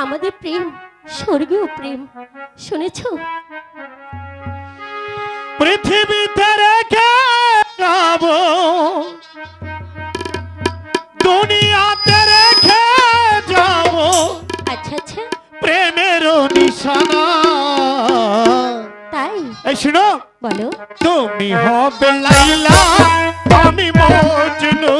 আমাদের প্রেম স্বর্গীয় প্রেম শুনেছো? পৃথিবীতে রেখে যাব। দুনিয়াতে রেখে যাব। আচ্ছা আচ্ছা। প্রেমের নিশানা। তাই? এই শুনো। বলো। তুমি হবে লাইলা। আমি মজনু।